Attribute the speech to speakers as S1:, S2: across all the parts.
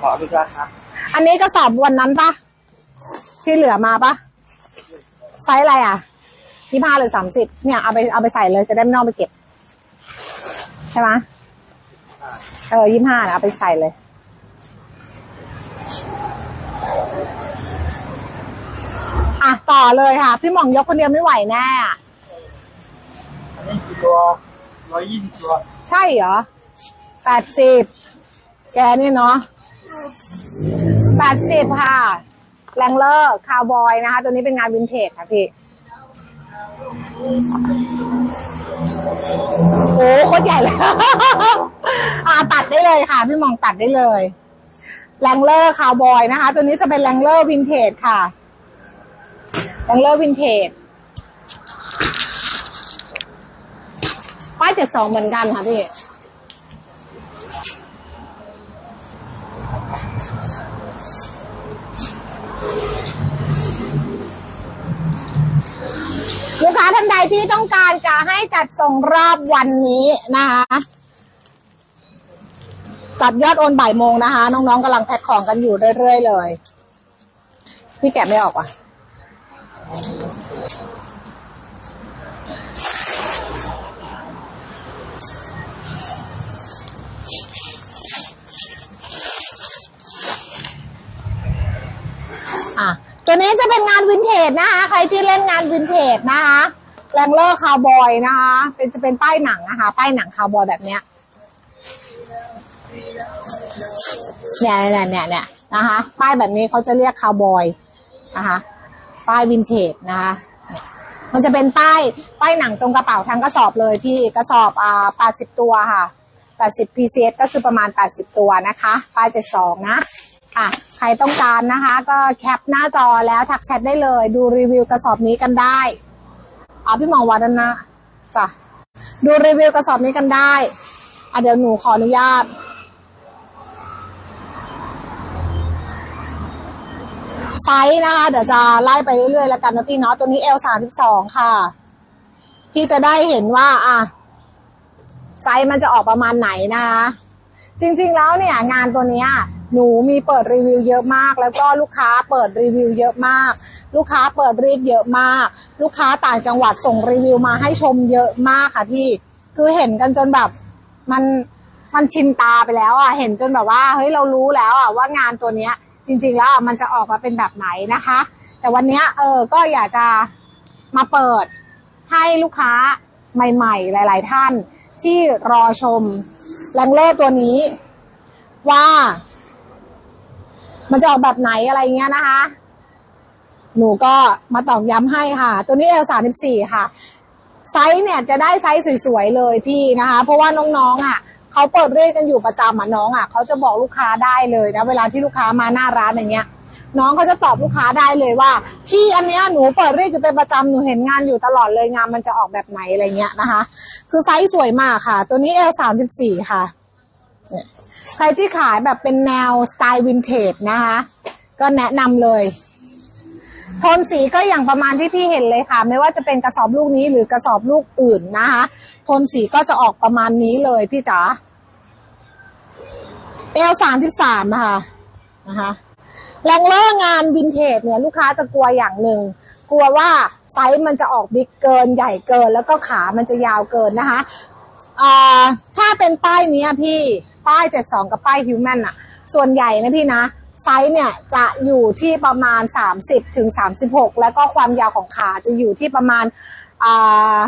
S1: ขออนุญาตครับ
S2: อันนี้กระสอบวันนั้นปะที่เหลือมาปะไซส์อะไรอะยี่ห้าหรือสามสิบเนี่ยเอาไปเอาไปใส่เลยจะได้ไม่ต้องไปเก็บ ใช่ไหมเออยี่ห้าเอาไปใส่เลย อะต่อเลยค่ะ พี่หม่องยกคนเดียวไม่ไหวแน่อะ
S1: อันนี้กี่ตัวร้อยยี่สิบตัว
S2: ใช่เหรอ แปดสิบแกนี่เนาะแปดสิบค่ะ แรงเลอร์คาวบอยนะคะ ตัวนี้เป็นงานวินเทจค่ะพี่ โอ้โคตรใหญ่เลย อ่าตัดได้เลยค่ะ พี่มองตัดได้เลยแรงเลอร์คาวบอยนะคะ ตัวนี้จะเป็นแรงเลอร์วินเทจค่ะแรงเลอร์วินเทจป้ายเจ็ดสองเหมือนกันค่ะพี่ ลูกค้า ท่านใดที่ต้องการจะให้จัดส่งรอบวันนี้นะคะจัดยอดโอนบ่ายโมงนะคะ น้องๆกำลังแพ็คของกันอยู่เรื่อยๆเลย พี่แกะไม่ออกว่ะอะตัวนี้จะเป็นงานวินเทจนะคะ ใครที่เล่นงานวินเทจนะคะ แรงเลอร์คาวบอยนะคะ เป็นจะเป็นป้ายหนังนะคะ ป้ายหนังคาวบอยแบบเนี้ยเนี่ยเนี่ยเนี่ยเนี่ยนะคะ ป้ายแบบนี้เขาจะเรียกคาวบอยนะคะ ป้ายวินเทจนะคะ มันจะเป็นป้ายป้ายหนังตรงกระเป๋าทั้งกระสอบเลยพี่กระสอบอ่าแปดสิบตัวค่ะแปดสิบ PCS ก็คือประมาณแปดสิบตัวนะคะ ป้ายเจ็ดสองนะค่ะใครต้องการนะคะ ก็แคปหน้าจอแล้วทักแชทได้เลย ดูรีวิวกระสอบนี้กันได้ อาพี่หมองวัดนะจ้ะดูรีวิวกระสอบนี้กันได้ อะเดี๋ยวหนูขออนุญาต ไซส์นะคะ เดี๋ยวจะไล่ไปเรื่อยๆแล้วกันนะพี่เนาะตัวนี้ L สามสิบสองค่ะ พี่จะได้เห็นว่า อะ ไซส์มันจะออกประมาณไหนนะคะ จริงๆแล้วเนี่ย งานตัวเนี้ยหนูมีเปิดรีวิวเยอะมาก แล้วก็ลูกค้าเปิดรีวิวเยอะมาก ลูกค้าเปิดรีดเยอะมาก ลูกค้าต่างจังหวัดส่งรีวิวมาให้ชมเยอะมากค่ะพี่ คือเห็นกันจนแบบมันมันชินตาไปแล้วอะเห็นจนแบบว่าเฮ้ยเรารู้แล้วอะว่างานตัวเนี้ย จริง ๆ แล้วอะมันจะออกมาเป็นแบบไหนนะคะ แต่วันนี้เออก็อยากจะมาเปิดให้ลูกค้าใหม่ ๆ หลาย ๆ ท่านที่รอชมแรงเลอร์ตัวนี้ว่า มันจะออกแบบไหนอะไรเงี้ยนะคะ หนูก็มาตอกย้ำให้ค่ะ ตัวนี้ L สามสิบสี่ค่ะ ไซส์เนี่ยจะได้ไซส์สวยๆเลยพี่นะคะ เพราะว่าน้องๆอะเขาเปิดเรียกกันอยู่ประจำอะน้องอะเขาจะบอกลูกค้าได้เลยนะเวลาที่ลูกค้ามาหน้าร้านอย่างเงี้ย น้องเขาจะตอบลูกค้าได้เลยว่า พี่อันเนี้ยหนูเปิดเรียกอยู่เป็นประจำหนูเห็นงานอยู่ตลอดเลยงานมันจะออกแบบไหนอะไรเงี้ยนะคะ คือไซส์สวยมากค่ะ ตัวนี้ L สามสิบสี่ค่ะใครที่ขายแบบเป็นแนวสไตล์วินเทจนะคะ ก็แนะนำเลย โทนสีก็อย่างประมาณที่พี่เห็นเลยค่ะ ไม่ว่าจะเป็นกระสอบลูกนี้หรือกระสอบลูกอื่นนะคะโทนสีก็จะออกประมาณนี้เลยพี่จ๋าเอลสามสิบสามค่ะนะคะแรงเลอร์งานวินเทจเนี่ยลูกค้าจะกลัวอย่างหนึ่งกลัวว่าไซส์มันจะออกบิ๊กเกินใหญ่เกิน แล้วก็ขามันจะยาวเกินนะคะอ่าถ้าเป็นป้ายนี้พี่ป้าย 72 กับป้ายฮิวแมนอะส่วนใหญ่นะพี่นะ ซส์เนี่ยจะอยู่ที่ประมาณ 30ถึง36 แล้วก็ความยาวของขาจะอยู่ที่ประมาณอ่า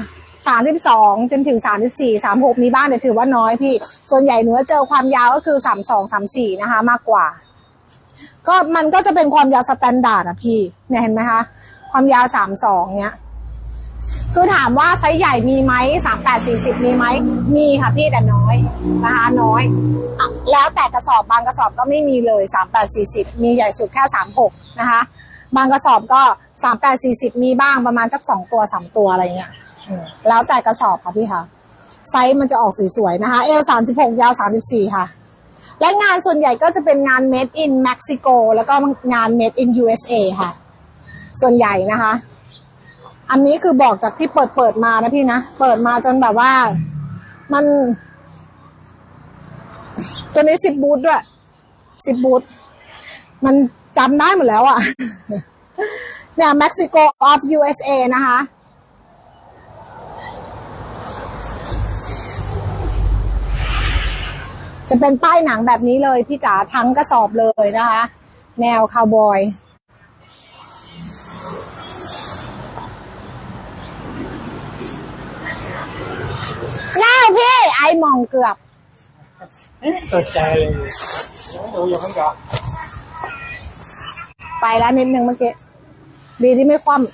S2: 32จนถึง 34 36 มีบ้างแต่ถือว่าน้อยพี่ ส่วนใหญ่หนูจะเจอความยาวก็คือ 32 34 นะคะ มากกว่า ก็มันก็จะเป็นความยาวสแตนดาร์ดอะพี่ เนี่ยเห็นไหมคะ ความยาว 32 เนี้ย คือถามว่าไซส์ใหญ่มีไหมสามแปดสี่สิบมีไหมมีค่ะพี่แต่น้อยนะคะน้อยอแล้วแต่กระสอบบางกระสอบก็ไม่มีเลยสามแปดสี่สิบมีใหญ่สุดแค่สามหกนะคะ บางกระสอบก็สามแปดสี่สิบมีบ้างประมาณสักสองตัวสามตัวอะไรเงี้ยแล้วแต่กระสอบค่ะพี่ค่ะไซส์มันจะออกสวยๆนะคะเอลสามสิบหกยาวสามสิบสี่ค่ะ และงานส่วนใหญ่ก็จะเป็นงาน made in Mexico แล้วก็งาน made in USA ค่ะ ส่วนใหญ่นะคะ อันนี้คือบอกจากที่เปิดเปิดมานะพี่นะ เปิดมาจนแบบว่า มัน ตัวนี้สิบบูทด้วยสิบบูทมันจำได้หมดแล้วอะเนี่ย Mexico of USA นะคะ จะเป็นป้ายหนังแบบนี้เลยพี่จ๋าทั้งกระสอบเลยนะคะ แนวคาวบอย แล้ว พี่ไอมองเกือบ
S1: ตกใจเลยดูอยู่ข้างกับ
S2: ไปแล้วนิดนึงเมื่อกี้ดีที่ไม่คว่ำ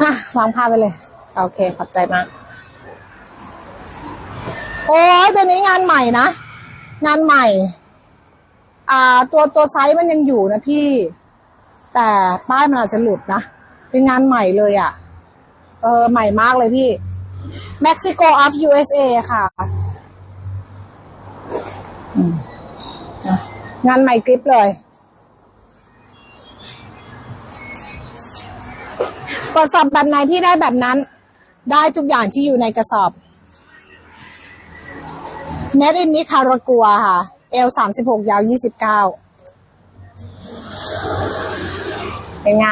S2: อะวางผ้าไปเลย โอเค ขอบใจมาก โอ้ยตัวนี้งานใหม่นะ งานใหม่ อ่า ตัวตัวไซส์มันยังอยู่นะพี่ แต่ป้ายมันอาจจะหลุดนะ เป็นงานใหม่เลยอะ่ะ เออ ใหม่มากเลยพี่ Mexico of USA ค่ะอืมอะงานใหม่กริปเลยกระสอบแบบไหนพี่ได้แบบนั้น ได้ทุกอย่างที่อยู่ในกระสอบเนตินนิคารากัวค่ะ เอลสามสิบหกยาวยี่สิบเก้าเป็นไง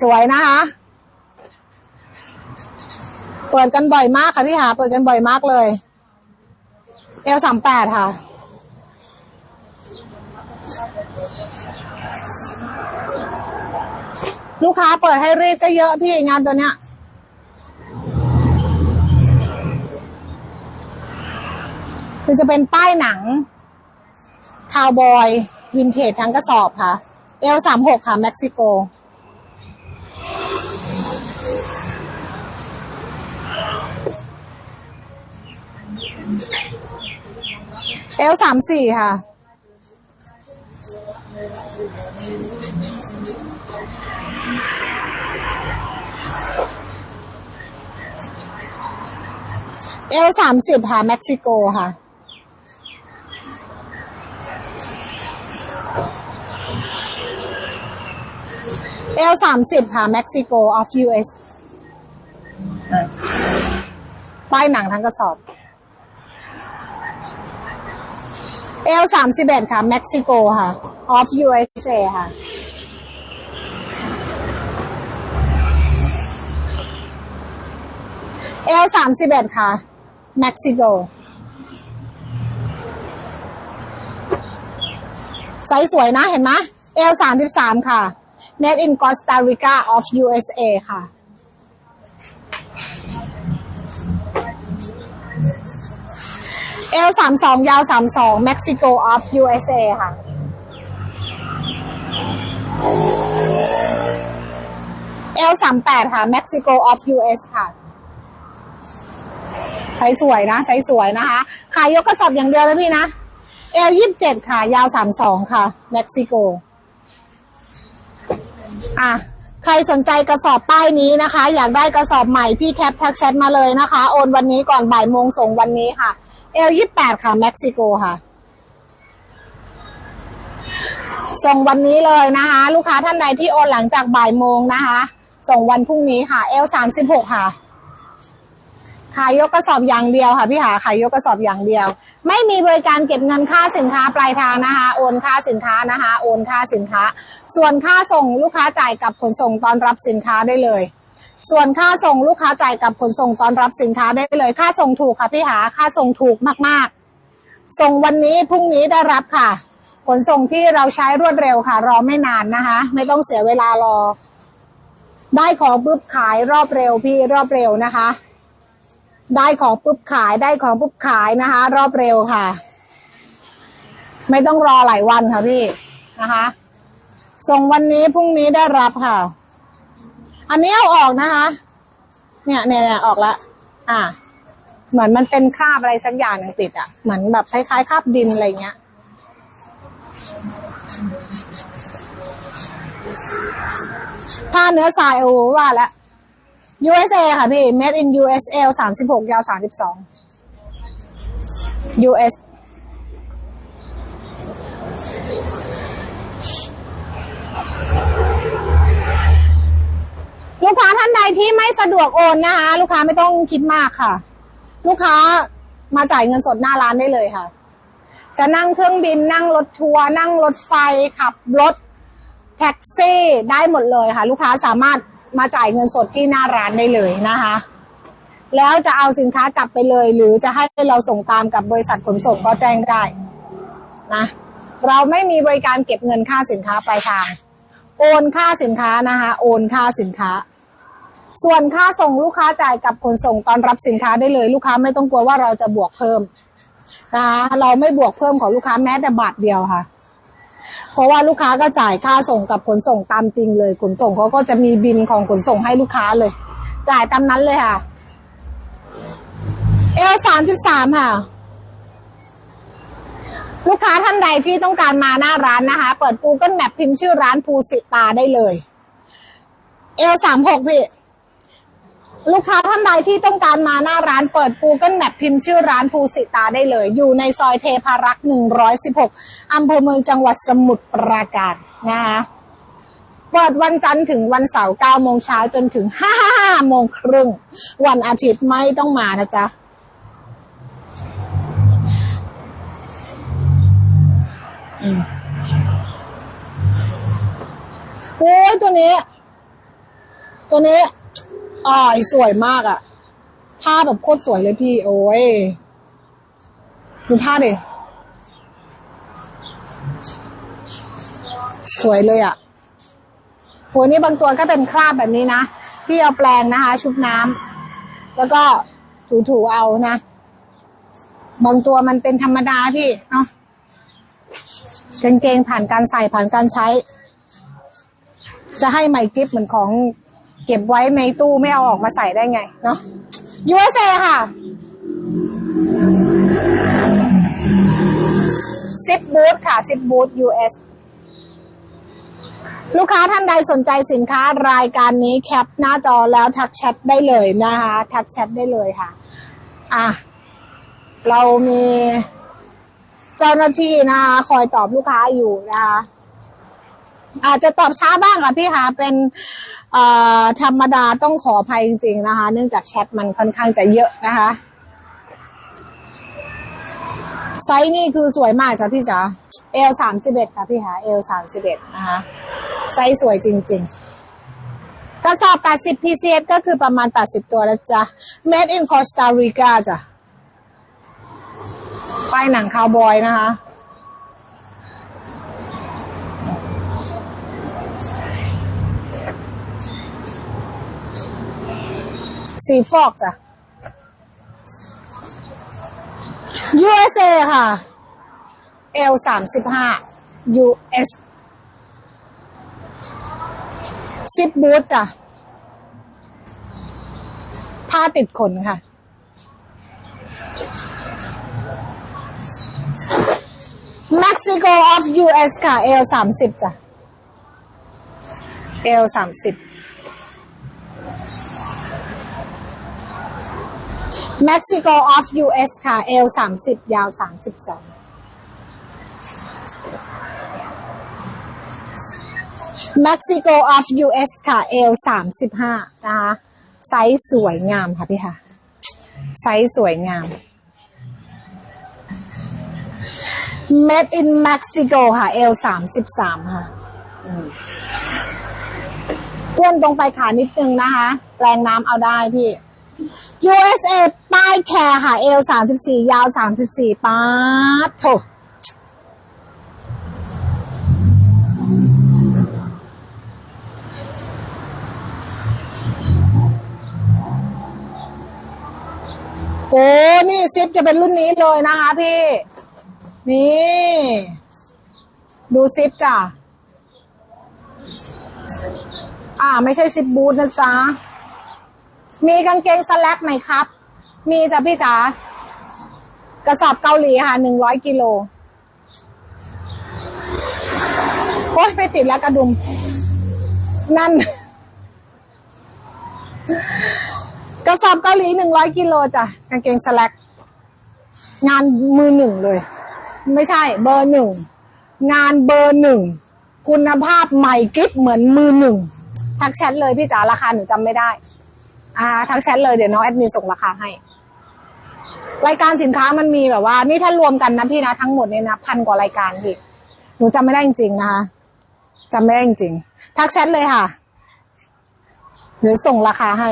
S2: สวยนะคะ เปิดกันบ่อยมากค่ะพี่หาเปิดกันบ่อยมากเลยเอลสามแปดค่ะ ลูกค้าเปิดให้รีดก็เยอะพี่งานตัวเนี้ยคือจะเป็นป้ายหนัง คาวบอย วินเทจทั้งกระสอบค่ะ เอลสามหกค่ะ เม็กซิโก เอลสามสี่ค่ะ เอลสามสิบค่ะเม็กซิโกค่ะ เอลสามสิบค่ะเม็กซิโก of US ป้ายหนังทั้งกระสอบ เอลสามสิบเอ็ดค่ะ เม็กซิโกค่ะ of USA ค่ะ เอลสามสิบเอ็ดค่ะ เม็กซิโก ไซส์สวยนะเห็นไหมเอลสามสิบสามค่ะ made in Costa Rica of USA ค่ะ เอลสามสองยาวสามสอง Mexico of USA ค่ะ เอลสามแปดค่ะ Mexico of US ค่ะไซส์สวยนะไซส์สวยนะคะ ขายยกกระสอบอย่างเดียวนะพี่นะเอลยี่สิบเจ็ดค่ะ ยาวสามสองค่ะเม็กซิโก อะใครสนใจกระสอบป้ายนี้นะคะ อยากได้กระสอบใหม่พี่แคปแท็กแชทมาเลยนะคะ โอนวันนี้ก่อนบ่ายโมงส่งวันนี้ค่ะ เอลยี่แปดค่ะเม็กซิโกค่ะ ส่งวันนี้เลยนะคะ ลูกค้าท่านใดที่โอนหลังจากบ่ายโมงนะคะ ส่งวันพรุ่งนี้ค่ะเอลสามสิบหกค่ะขายยกกระสอบอย่างเดียวค่ะพี่หาขายยกกระสอบอย่างเดียว ไม่มีบริการเก็บเงินค่าสินค้าปลายทางนะคะ โอนค่าสินค้านะคะ โอนค่าสินค้า ส่วนค่าส่งลูกค้าจ่ายกับขนส่งตอนรับสินค้าได้เลย ส่วนค่าส่งลูกค้าจ่ายกับขนส่งตอนรับสินค้าได้เลยค่าส่งถูกค่ะพี่หาค่าส่งถูกมากๆ ส่งวันนี้พรุ่งนี้ได้รับค่ะ ขนส่งที่เราใช้รวดเร็วค่ะ รอไม่นานนะคะ ไม่ต้องเสียเวลารอ ได้ของปุ๊บขายรอบเร็วพี่รอบเร็วนะคะ ได้ของปุ๊บขายได้ของปุ๊บขายนะคะ รอบเร็วค่ะ ไม่ต้องรอหลายวันค่ะพี่นะคะ ส่งวันนี้พรุ่งนี้ได้รับค่ะ อันนี้เอาออกนะคะ เนี่ยเนี่ยเนี่ยออกละอ่า เหมือนมันเป็นคราบอะไรสักอย่างหนึ่งติดอะ่ะ เหมือนแบบคล้ายๆคราบดินอะไรเงี้ย ผ้าเนื้อทรายโอ้ว่าแล้ว USA ค่ะพี่ made in USA สามสิบหกยาวสามสิบสอง US ลูกค้าท่านใดที่ไม่สะดวกโอนนะคะ ลูกค้าไม่ต้องคิดมากค่ะ ลูกค้ามาจ่ายเงินสดหน้าร้านได้เลยค่ะ จะนั่งเครื่องบินนั่งรถทัวร์นั่งรถไฟขับรถแท็กซี่ได้หมดเลยค่ะ ลูกค้าสามารถมาจ่ายเงินสดที่หน้าร้านได้เลยนะคะ แล้วจะเอาสินค้ากลับไปเลย หรือจะให้เราส่งตามกับบริษัทขนส่งก็แจ้งได้นะเราไม่มีบริการเก็บเงินค่าสินค้าปลายทาง โอนค่าสินค้านะคะ โอนค่าสินค้า ส่วนค่าส่งลูกค้าจ่ายกับขนส่งตอนรับสินค้าได้เลย ลูกค้าไม่ต้องกลัวว่าเราจะบวกเพิ่มนะคะเราไม่บวกเพิ่มของลูกค้าแม้แต่บาทเดียวค่ะ เพราะว่าลูกค้าก็จ่ายค่าส่งกับขนส่งตามจริงเลยขนส่งเขาก็จะมีบินของขนส่งให้ลูกค้าเลย จ่ายตามนั้นเลยค่ะเอลสามสิบสามค่ะ ลูกค้าท่านใดที่ต้องการมาหน้าร้านนะคะ เปิด Google Map พิมพ์ชื่อร้านภูสิตาได้เลยเอลสามหกพี่ ลูกค้าท่านใดที่ต้องการมาหน้าร้านเปิด Google Map พิมพ์ชื่อร้านภูสิตาได้เลย อยู่ในซอยเทพารักษ์116อำเภอเมืองจังหวัดสมุทรปราการนะคะเปิดวันจันทร์ถึงวันเสาร์9โมงเช้าจนถึง5โมงครึ่ง วันอาทิตย์ไม่ต้องมานะจ๊ะ โอ้ยตัวนี้ ตัวนี้อ่ายสวยมากอะผ้าแบบโคตรสวยเลยพี่ โอ้ยดูผ้าดิสวยเลยอะโหนี่บางตัวก็เป็นคราบแบบนี้นะ พี่เอาแปลงนะคะ ชุบน้ำแล้วก็ถูๆเอานะ บางตัวมันเป็นธรรมดาพี่เนาะ กางเกงผ่านการใส่ผ่านการใช้ จะให้ไมค์กิฟเหมือนของเก็บไว้ในตู้ไม่เอาออกมาใส่ได้ไง เนาะ USA ค่ะ ซิปบูธค่ะ ซิปบูธ US ลูกค้าท่านใดสนใจสินค้ารายการนี้แคปหน้าจอแล้วทักแชทได้เลยนะคะ ทักแชทได้เลยค่ะ อะ เรามี เจ้าหน้าที่นะคะคอยตอบลูกค้าอยู่นะคะอาจจะตอบช้าบ้างค่ะพี่คะเป็นธรรมดาต้องขออภัยจริงๆนะคะ เนื่องจากแชทมันค่อนข้างจะเยอะนะคะไซส์นี่คือสวยมากจ้ะพี่จ๋าเอลสามสิบเอ็ดค่ะพี่คะเอลสามสิบเอ็ดนะคะไซส์สวยจริงๆ กระสอบ80 PCS ก็คือประมาณ80ตัวแล้วจ้ะ Made in Costa Rica จ้ะ ป้ายหนังคาวบอยนะคะ สีฟอกจ้ะ USA ค่ะ L สามสิบห้า US ซิปบูทจ้ะ ผ้าติดขนค่ะ Mexico of US ค่ะ L สามสิบจ้ะ L สามสิบ Mexico of US ค่ะ L สามสิบยาวสามสิบสอง Mexico of US ค่ะ L สามสิบห้านะคะไซส์สวยงามค่ะพี่ค่ะ ไซส์สวยงาม Made in Mexico ค่ะ L สามสิบสามค่ะอืมอ้วนตรงไปขานิดนึงนะคะ แปลงน้ำเอาได้พี่ USA ป้ายแคร์ค่ะ L สามสิบสี่ยาวสามสิบสี่ป้าดโถโอ้ นี่ซิปจะเป็นรุ่นนี้เลยนะคะพี่ นี่ ดูซิปจ้ะ อ่า ไม่ใช่ซิปบูทนะจ๊ะ มีกางเกงสแลกไหมครับ มีจ้ะพี่จ๋ากระสอบเกาหลีค่ะหนึ่งร้อยกิโลโอ๊ยไปติดแล้วกระดุม นั่น กระสอบเกาหลีหนึ่งร้อยกิโลจ้ะกางเกงสแลกงานมือหนึ่งเลย ไม่ใช่ เบอร์หนึ่งงานเบอร์หนึ่งคุณภาพใหม่กริบเหมือนมือหนึ่งทักแชทเลยพี่จ๋าราคาหนูจำไม่ได้ อ่า ทักแชทเลยเดี๋ยวน้องแอดมินส่งราคาให้ รายการสินค้ามันมีแบบว่า นี่ถ้ารวมกันนะพี่นะทั้งหมดเนี่ยนะพันกว่ารายการพี่หนูจำไม่ได้จริงๆนะคะจำไม่ได้จริงๆทักแชทเลยค่ะเดี๋ยวส่งราคาให้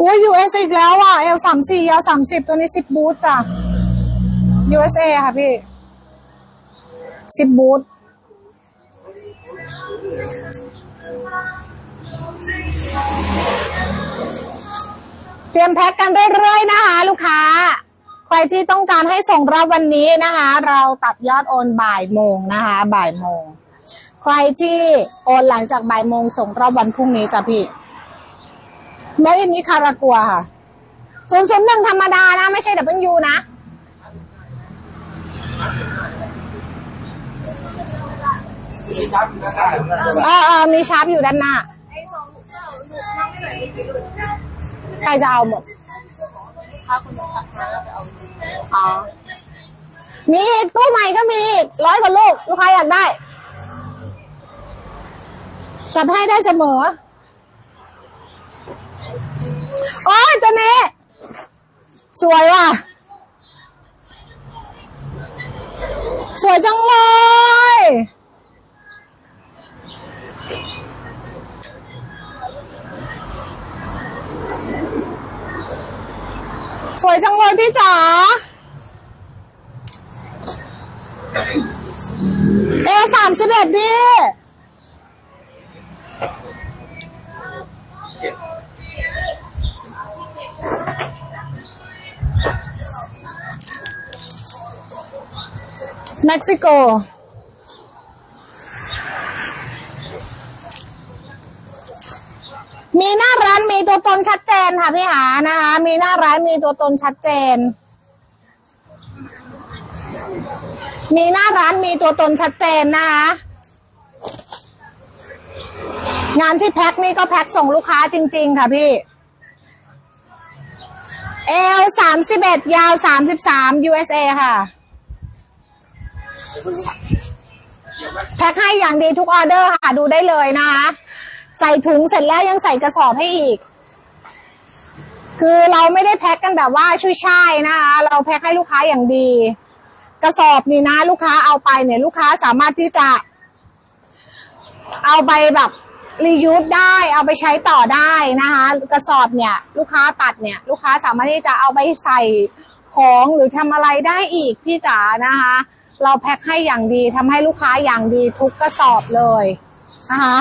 S2: อ้ย USA อีกแล้วอะ L สามสี่ยาวสามสิบตัวนี้สิบบูทจ้ะ USA ค่ะพี่สิบบูทเตรียมแพ็คกันเรื่อยๆนะคะ ลูกค้า ใครที่ต้องการให้ส่งรับวันนี้นะคะ เราตัดยอดโอนบ่ายโมงนะคะ บ่ายโมง ใครที่โอนหลังจากบ่ายโมงส่งรอบวันพรุ่งนี้จ้ะพี่ แมดอินนิคารากัวค่ะศูนย์ศูนย์หนึ่งธรรมดานะ ไม่ใช่ดับเบิลยูนะ
S1: มีครับมีนะครับ
S2: เออเออมีชาร์ปอยู่ด้านหน้า ใครจะเอาหมดอ๋อ มีอีกตู้ใหม่ก็มีอีกร้อยกว่าลูก ลูกค้าอยากได้ จัดให้ได้เสมอ โอ้ยตัวนี้ สวยว่ะ สวยจังเลยสวยจังเลยพี่จ๋าเอสามสิบเอ็ดพี่ เม็กซิโก มีหน้าร้านมีตัวตนชัดเจนค่ะพี่หานะคะ มีหน้าร้านมีตัวตนชัดเจน มีหน้าร้านมีตัวตนชัดเจนนะคะงานที่แพ็คนี่ก็แพ็คส่งลูกค้าจริง ๆ ค่ะพี่ L สามสิบเอ็ดยาวสามสิบสาม USA ค่ะ แพ็คให้อย่างดีทุกออเดอร์ค่ะ ดูได้เลยนะคะ ใส่ถุงเสร็จแล้วยังใส่กระสอบให้อีก คือเราไม่ได้แพ็คกันแบบว่าช่วยช่ายนะคะ เราแพ็คให้ลูกค้าอย่างดี กระสอบนี่นะ ลูกค้าเอาไปเนี่ย ลูกค้าสามารถที่จะ เอาไปแบบรียูสได้เอาไปใช้ต่อได้นะคะ กระสอบเนี่ย ลูกค้าตัดเนี่ย ลูกค้าสามารถที่จะเอาไปใส่ของหรือทำอะไรได้อีกพี่จ๋านะคะ เราแพ็คให้อย่างดีทำให้ลูกค้าอย่างดีทุกกระสอบเลยนะคะ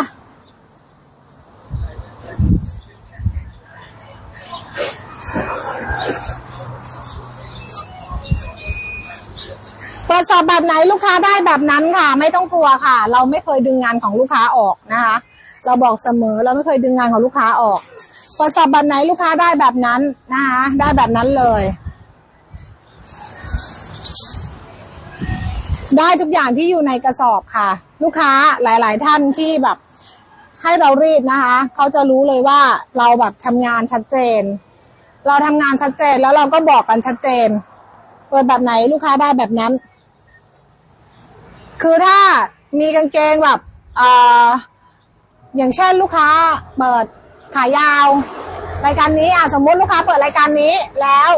S2: เปิดสอบแบบไหนลูกค้าได้แบบนั้นค่ะ ไม่ต้องกลัวค่ะ เราไม่เคยดึงงานของลูกค้าออกนะคะ เราบอกเสมอเราไม่เคยดึงงานของลูกค้าออกเปิดสอบแบบไหนลูกค้าได้แบบนั้นนะคะได้แบบนั้นเลย ได้ทุกอย่างที่อยู่ในกระสอบค่ะ ลูกค้าหลาย ๆ ท่านที่แบบ ให้เรารีดนะคะ เขาจะรู้เลยว่าเราแบบทำงานชัดเจน เราทำงานชัดเจนแล้วเราก็บอกกันชัดเจน เปิดแบบไหนลูกค้าได้แบบนั้น คือถ้ามีกางเกงแบบเอ่ออย่างเช่นลูกค้าเปิดขายาว รายการนี้อะสมมติลูกค้าเปิดรายการนี้แล้ว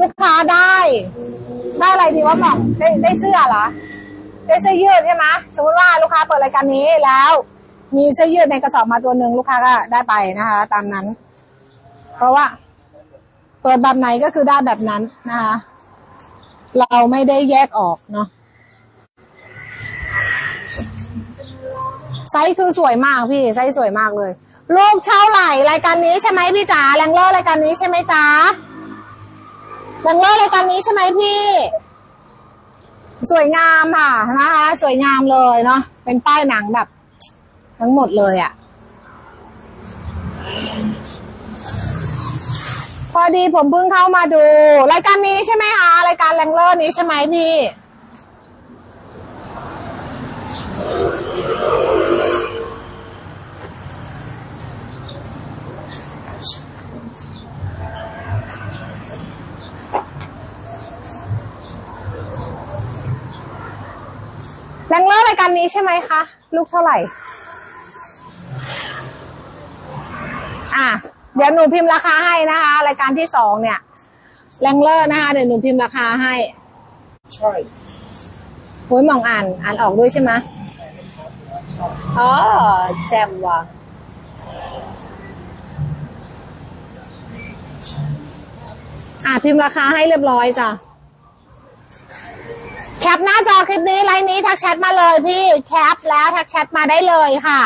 S2: ลูกค้าได้ ได้อะไรดีว่าบอกได้ได้เสื้อเหรอได้เสื้อยืดใช่ไหมสมมติว่าลูกค้าเปิดรายการนี้แล้ว มีเสื้อยืดในกระสอบมาตัวหนึ่งลูกค้าก็ได้ไปนะคะ ตามนั้น เพราะว่า เปิดแบบไหนก็คือได้แบบนั้นนะคะเราไม่ได้แยกออกเนาะไซส์คือสวยมากพี่ไซส์สวยมากเลย ลูกเช่าไหลรายการนี้ใช่ไหมพี่จ๋าแรงเลอร์รายการนี้ใช่ไหมจ๊ะ แรงเลอร์รายการนี้ใช่ไหมพี่ สวยงามค่ะนะคะ สวยงามเลยเนาะเป็นป้ายหนังแบบ ทั้งหมดเลยอะ่ะ พอดีผมเพิ่งเข้ามาดู รายการนี้ใช่ไหมคะรายการแรงเลอร์นี้ใช่ไหมพี่ ดังเลอร์รายการ นี้ใช่ไหมคะ ลูกเท่าไหร่ อะ เดี๋ยวหนูพิมพ์ราคาให้นะคะ รายการที่สองเนี่ยแรงเลอร์นะคะ เดี๋ยวหนูพิมพ์ราคาให้
S1: ใช่
S2: โอ้ยมองอ่าน อ่านออกด้วยใช่ไหมอ๋อ แจมว่ะอะพิมพ์ราคาให้เรียบร้อยจ้ะ แคปหน้าจอคลิปนี้ไลน์นี้ทักแชทมาเลยพี่แคปแล้วทักแชทมาได้เลยค่ะ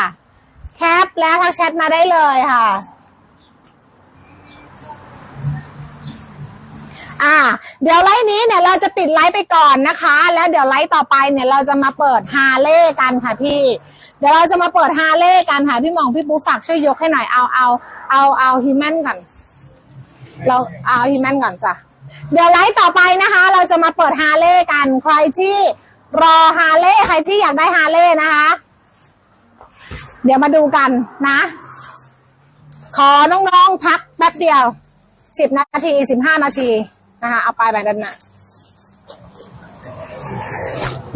S2: แคปแล้วทักแชทมาได้เลยค่ะอ่า เดี๋ยวไลฟ์นี้เนี่ยเราจะปิดไลฟ์ไปก่อนนะคะ แล้วเดี๋ยวไลฟ์ต่อไปเนี่ยเราจะมาเปิดฮาเล่กันค่ะพี่ เดี๋ยวเราจะมาเปิดฮาเล่กันค่ะพี่มองพี่ปูฝากช่วยยกให้หน่อยเอาเอาเอาเอาฮิมแมนก่อน เราเอาฮิมแมนก่อนจ้ะ เดี๋ยวไลฟ์ต่อไปนะคะ เราจะมาเปิดฮาเล่กัน ใครที่รอฮาเล่ใครที่อยากได้ฮาเล่นะคะ เดี๋ยวมาดูกันนะ ขอน้องๆพักแป๊บเดียวสิบนาทีสิบห้านาทีนะคะ เอาไปแบบนั้นนะ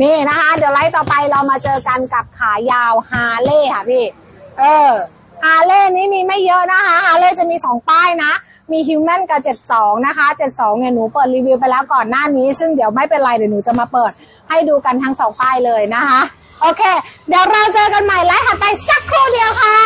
S2: นี่นะคะ เดี๋ยวไลฟ์ต่อไปเรามาเจอกันกับขายาวฮาเล่ค่ะพี่ เออฮาเล่นี้มีไม่เยอะนะคะฮาเล่จะมีสองป้ายนะ มีฮิวแมนกับเจ็ดสองนะคะเจ็ดสองเนี่ยหนูเปิดรีวิวไปแล้วก่อนหน้านี้ ซึ่งเดี๋ยวไม่เป็นไรเดี๋ยวหนูจะมาเปิดให้ดูกันทั้งสองป้ายเลยนะคะ โอเค เดี๋ยวเราเจอกันใหม่ไลฟ์ถัดไปสักครู่เดียวค่ะ